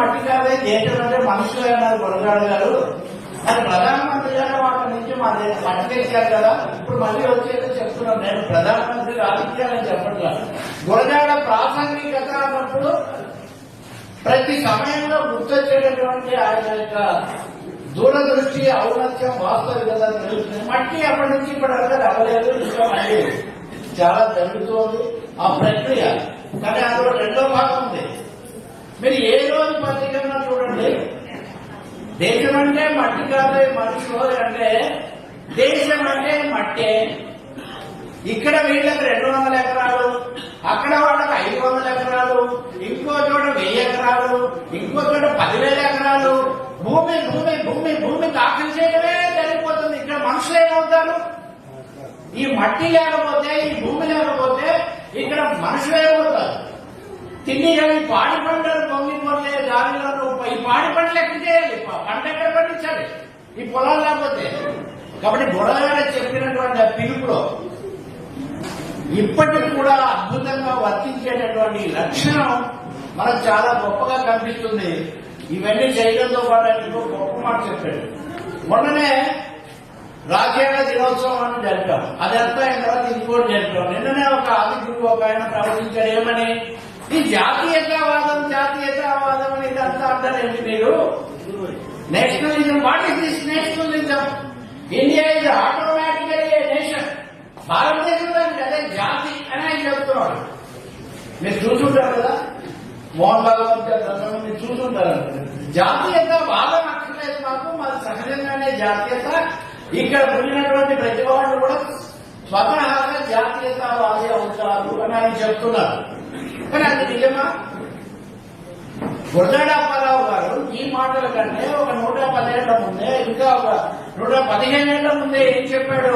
మట్టి కాదే దేశం అంటే మనుషులే అన్నారు కొనగాడు గారు అది ప్రధానమంత్రి గారు వాళ్ళ నుంచి మా దేశం మట్టి కదా. ఇప్పుడు మళ్ళీ వచ్చేది చెప్తున్నాను. నేను ప్రధానమంత్రి రాజకీయాలని చెప్పట్లా. గురజాడ ప్రాసంగికత అన్నప్పుడు ప్రతి సమయంలో గుర్తొచ్చేటటువంటి ఆయన యొక్క దూరదృష్టి ఔన్నత్యం వాస్తవికత తెలుస్తుంది. మట్టి అప్పటి నుంచి ఇప్పటి వరకు అవ్వలేదు ఇంకా మళ్ళీ చాలా జరుగుతోంది ఆ ప్రక్రియ. కానీ అందులో రెండో భాగం ఉంది. మీరు ఏ రోజు పత్రికన్నా చూడండి? దేశం అంటే మట్టి కాదు మనుషులు అంటే దేశం అంటే మట్టే. ఇక్కడ వీళ్ళకి రెండు వందల ఎకరాలు అక్కడ వాళ్ళకి ఐదు వందల ఎకరాలు ఇంకో చోట వెయ్యి ఎకరాలు ఇంకో చోట పదివేల ఎకరాలు. భూమి భూమి భూమి భూమి దాఖలు చేయడమే జరిగిపోతుంది ఇక్కడ మనుషులు ఏమవుతారు? ఈ మట్టి లేకపోతే ఈ భూమి లేకపోతే ఇక్కడ మనుషులు ఏమవుతారు? తిండి కానీ పాడి పంటలు పొంగిపోతే దానిలో ఈ పాడి పంటలు ఎక్కడ చేయాలి? పంట ఎక్కడ పండించాలి? ఈ పొలాలు లేకపోతే. కాబట్టి బుడగారు చెప్పినటువంటి ఆ పిలుపులో ఇప్పటికి కూడా అద్భుతంగా వర్తించేటటువంటి లక్షణం మనకు చాలా గొప్పగా కనిపిస్తుంది. ఇవన్నీ చేయడంతో పాటు ఇంకో గొప్ప మాట చెప్పాడు. మొన్ననే రాజ్యాంగ దినోత్సవం అని జరిపాం. అది అంతా అయిన తర్వాత ఇంకోటి జరిపాం. నిన్ననే ఒక ఆది గురువు ఒక ఆయన ప్రవచించాడు ఏమని? ఈ జాతీయతావాదం జాతీయతావాదం అని ఇదంతా ఏంటి మీరు? Nationalism what is this nationalism India is automatically nation భారతదేశంలో అదే జాతి అని ఆయన చెప్తున్నాడు. మీరు చూసుంటారు కదా? మోహన్ బాబు గారు మీరు చూసుంటారు జాతీయత వాదం అక్కర్లేదు మాకు మాది సహజంగానే జాతీయత. ఇక్కడ పుట్టినటువంటి ప్రతి వాళ్ళు కూడా స్వతహాగా జాతీయతావాది అవుతారు అని ఆయన చెప్తున్నారు. కానీ అది నిజమా? గురజాడప్పారావు గారు ఈ మాటల కంటే ఒక నూట పదేళ్ళ ముందే ఇంకా ఒక నూట పదిహేనేళ్ళ ముందే ఏం చెప్పాడు?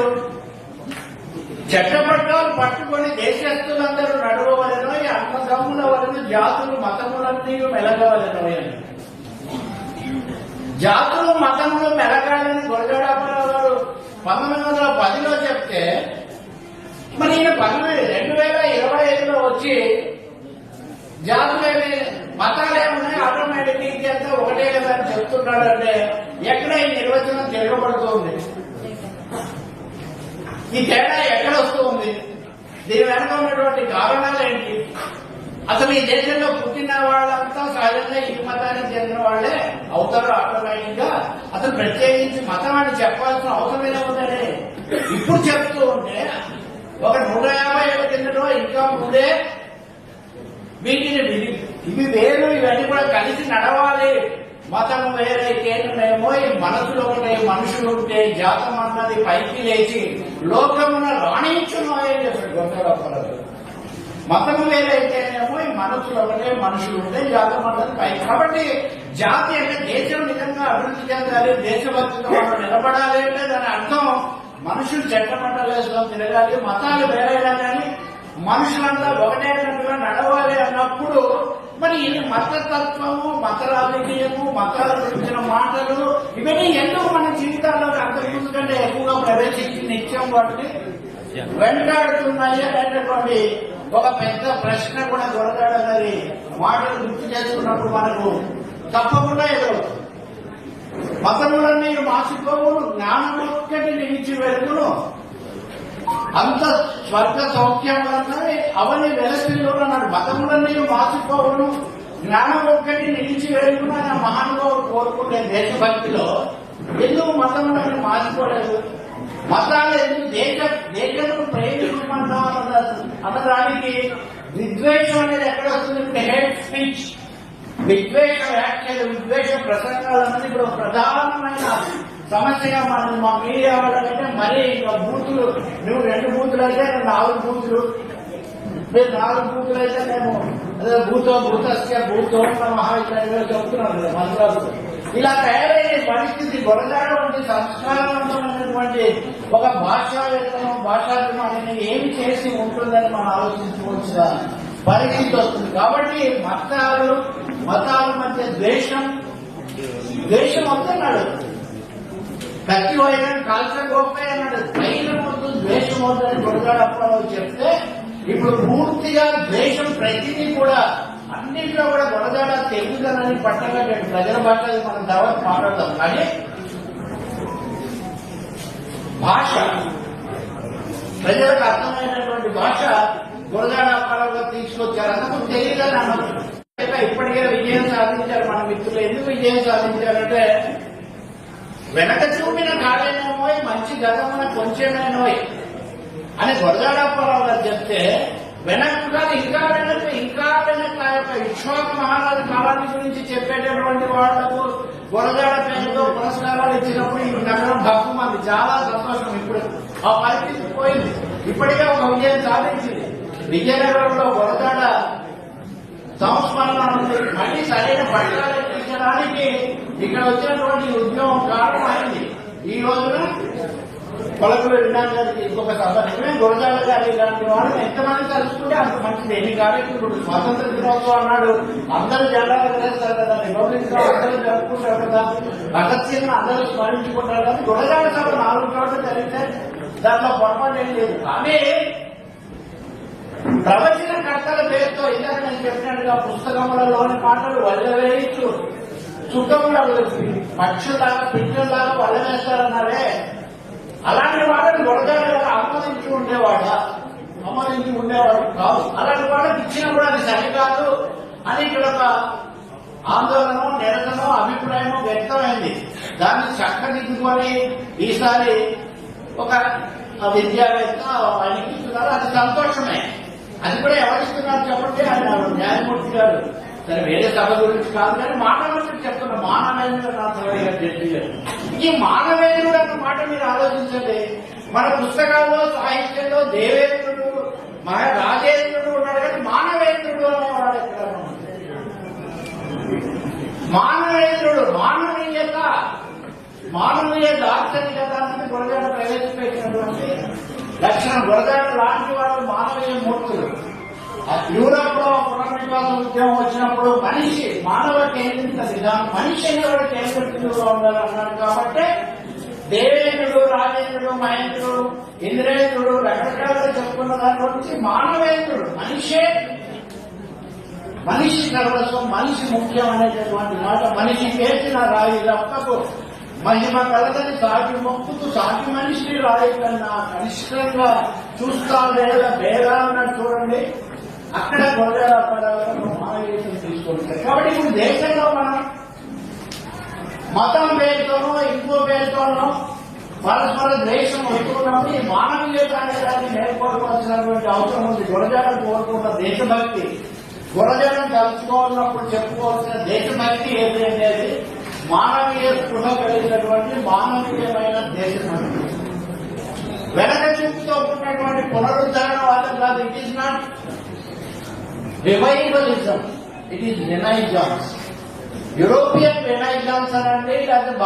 చట్టపట్టాలు పట్టుకొని దేశస్తులందరూ నడవవలను ఈ అన్నదమ్ముల వలన జాతులు మతములన్నీ మెలగవలను అని. జాతులు మతములు మెలగాలని గురజాడప్పారావు గారు పంతొమ్మిది వందల పదిలో చెప్తే మరి ఈయన పంతొమ్మిది రెండు వేల ఇరవై ఐదులో వచ్చి జాతులేమి మతాలేమున్నాయి ఆటోమేటిక్ ఇది అంతా ఒకటే కదా అని చెప్తున్నాడంటే ఎక్కడ ఈ నిర్వచనం తిరగబడుతుంది ఈ తేడా ఎక్కడ వస్తుంది? దీని వెనక ఉన్నటువంటి కారణాలు ఏంటి? అసలు ఈ దేశంలో పుట్టిన వాళ్ళంతా సహజంగా ఈ మతానికి చెందిన వాళ్ళే అవుతారు ఆటోమేటిక్గా అసలు ప్రత్యేకించి మతం అని చెప్పాల్సిన అవసరం ఏమవుతుంది ఇప్పుడు చెప్తూ ఉంటే ఒక నూట యాభై ఏళ్ళ కిందటో ఇంకా ముందే వీటిని ఇవి వేరు ఇవన్నీ కూడా కలిసి నడవాలి. మతం వేరైతే మేము ఈ మనసులో ఉంటే మనుషులు ఉంటే జాతం అన్నది పైకి లేచి లోకమున రాణించున్నాయని అని చెప్పాడు గొప్ప మతం వేరైతేనేమో ఈ మనసులో ఉంటే మనుషులు ఉంటే జాతం అన్నది పైకి. కాబట్టి జాతి అంటే దేశం నిజంగా అభివృద్ధి చెందాలి దేశభక్తితో మనం నిలబడాలి అంటే దాని అర్థం మనుషులు చట్టమంటలు వేసుకొని తిరగాలి మతాలు వేరైనా కానీ మనుషులంతా ఒకటేటట్టుగా నడవాలి అన్నప్పుడు మరి ఇది మతతత్వము మత రాజకీయము మతాల గురించిన మాటలు ఇవన్నీ ఎందుకు మన జీవితాల్లో అంతకుముందు కంటే ఎక్కువగా ప్రవేశించి నిత్యం వాటిని వెంటాడుతున్నాయి అనేటటువంటి ఒక పెద్ద ప్రశ్న కూడా దొరకడన్నది మాటలు గుర్తు చేసుకున్నప్పుడు మనకు తప్పకుండా ఎదురవుతుంది. మతములన్నీ మాసిపోవు జ్ఞానం ఒక్కటి నిలిచి వెళ్తును అంత స్వర్గ సౌఖ్యములన్నవి అవని వెలసిల్లు నాడు మతములన్నీ మార్చుకోవడం జ్ఞానం ఒక్కటి నిలిచి వేయకుండా నా మహానుభావుడు కోరుకునే దేశభక్తిలో ఎందుకు మతములన్నీ మార్చుకోలేదు మతాలు ఎందుకు దేశ దేశంలో ప్రేమించమంటాం అన్నదానికి విద్వేషం అనేది ఎక్కడ వస్తుంది హెడ్ స్పీచ్. విద్వేష వ్యాఖ్యలు విద్వేష ప్రసంగాలు అన్నది ఇప్పుడు ప్రధానమైన సమస్యగా మనం మా మీడియా వాళ్ళకంటే మరీ ఇంకా బూతులు. నువ్వు రెండు బూతులు అయితే నాలుగు బూతులు. మీరు నాలుగు బూతులు అయితే మేము అదే భూతో భూతస్య భూతో మహావిద్యాలయంలో చెప్తున్నాను కదా మంత్రాలు ఇలా తయారయ్యే పరిస్థితి గొడగాడ వంటి సంస్కారవంతమైనటువంటి ఒక భాషావేత్తనం భాషాభిమానిని ఏమి చేసి ఉంటుందని మనం ఆలోచించుకోవాల్సిన పరిస్థితి వస్తుంది. కాబట్టి మతాలు మతాల మధ్య ద్వేషం ద్వేషం వస్తున్నాడు కత్తి పోయడం కాల్చ గొప్ప అన్నాడు. ధైర్యం వద్దు ద్వేషం వద్దని గురగాడప్పుడు చెప్తే ఇప్పుడు పూర్తిగా ద్వేషం ప్రతిదీ కూడా అన్నింటిలో కూడా గొడదాడ తెలుగుదనని పట్టగా ప్రజల భాష మనం తర్వాత మాట్లాడదాం. కానీ భాష ప్రజలకు అర్థమైనటువంటి భాష గురజాడ అప్పారావు తీసుకొచ్చారు అందుకు తెలియదని అన్నారు ఇప్పటికే విజయం సాధించారు మన మిత్రులు. ఎందుకు విజయం సాధించారంటే వెనక చూపిన కాడేనేమో మంచి గతమున కొంచెమేనోయ్ అని గురజాడ గారు చెప్తే వెనక్కి కాదు ఇంకా వెనక ఇంకా వెనక ఆ యొక్క విశ్వాస మహారాజు కాలాన్ని గురించి చెప్పేటటువంటి వాళ్ళకు గురజాడ పేరుతో పురస్కారాలు ఇచ్చినప్పుడు ఈ నగరం భక్తుమంది చాలా సంతోషం ఇప్పుడు. ఆ పరిస్థితి పోయింది. ఇప్పటికే ఒక విజయం సాధించింది. విజయనగరంలో గురజాడ సంస్మరణ ఉంది. మళ్ళీ సరైన పట్టాలు ఎక్కించడానికి ఇక్కడ వచ్చినటువంటి ఉద్యమం కారణమైంది ఈ రోజున కొలకులు విన్నాను గారికి ఇంకొక సందర్భమే గురజాల గారి ఇలాంటి వాళ్ళు ఎంతమంది కలుసుకుంటే అంత మంచిది. ఎన్ని కార్యక్రమాలు స్వాతంత్ర దినోత్సవం అన్నాడు. అందరూ జెండాలు ఎగరేస్తారు కదా రిపబ్లిక్ డే అందరూ జరుపుకుంటారు కదా. భగత్ సింగ్ అందరూ స్మరించుకుంటారు కదా. గురజాల సభ నాలుగు చోట్ల జరిగితే దాంట్లో పొరపాటు ఏం లేదు. కానీ ప్రవచన కర్తల పేరుతో ఇందాక నేను చెప్పినట్టుగా పుస్తకములలోని పాటలు వల్లవేయచ్చు. సుఖములు పక్షులాగా పిల్లలాగా వల్లవేస్తారన్నారే అలాంటి వాళ్ళని గొడగలు ఆమోదించి ఉండేవాడా? ఆమోదించి ఉండేవాడు కాదు. అలాంటి వాళ్ళకి ఇచ్చినప్పుడు అది సరికాదు అని ఇక్కడ ఒక ఆందోళన నిరసన అభిప్రాయం వ్యక్తమైంది. దాన్ని చక్కదిద్దుకొని ఈసారి ఒక విద్యావేత్త ఆయనకి ఇస్తున్నారు. అది సంతోషమే. అది కూడా ఎవరిస్తున్నారు చెప్పండి? ఆయన న్యాయమూర్తి గారు. సరే వేరే సభ గురించి కాదు కానీ మానవేంద్రుడు చెప్తున్న. మానవేంద్రనాథ్ ఈ మానవేంద్రుడు అన్న మాట మీరు ఆలోచించండి. మన పుస్తకాల్లో సాహిత్యంలో దేవేంద్రుడు మహా రాజేంద్రుడు ఉన్నాడు కానీ మానవేంద్రుడు అనేవాడు ఎక్కడ మానవేంద్రుడు మానవీయత మానవీయ దార్శనికత అనేది గురజాడ ప్రవేశపెట్టినటువంటి లక్షణం గురజాడ లాంటి వాళ్ళు మానవీయ మూర్తులు యూరోప్లో పునర్వికాస ఉద్యమం వచ్చినప్పుడు మనిషి మానవ కేంద్రిత విధానం మనిషి అనేవాడు కేంద్రీకృతంగా ఉండాలన్నాడు కాబట్టి దేవేంద్రుడు రాజేంద్రుడు మహేంద్రుడు ఇంద్రేంద్రుడు రకరకాలుగా చెప్పుకున్న దాని గురించి మానవేంద్రుడు మనిషే. మనిషి సర్వస్వం మనిషి ముఖ్యం అనేటటువంటి మాట మనిషి చేసిన రాయి తప్పకు మహిమ కలదని సాటి మొక్కుతూ సాటి మనిషిని రాయి కన్నా కనిష్టంగా చూస్తా లేదా భేదాలను చూడండి. అక్కడ గొర్రెల మానవీయతను తీసుకుంటారు కాబట్టి ఇప్పుడు దేశంలో మనం మతం పేరుతోనో ఇంకో పేరుతోనో పరస్పర ద్వేషం వస్తున్నప్పుడు ఈ మానవీయత అనే దాన్ని నేర్చుకోవాల్సినటువంటి అవసరం ఉంది. గురజాలను కోరుకున్న దేశభక్తి. గురజాలను తలుచుకోవాలన్నప్పుడు చెప్పుకోవాల్సిన దేశభక్తి ఏది అనేది మానవీయ స్పృహ కలిగినటువంటి మానవీయమైన దేశభక్తి. వెనక చూపుతో ఉన్నటువంటి పునరుద్ధరణ వాదం కాదు ఇది is not revivalism it is renaissance European renaissance అని అంటే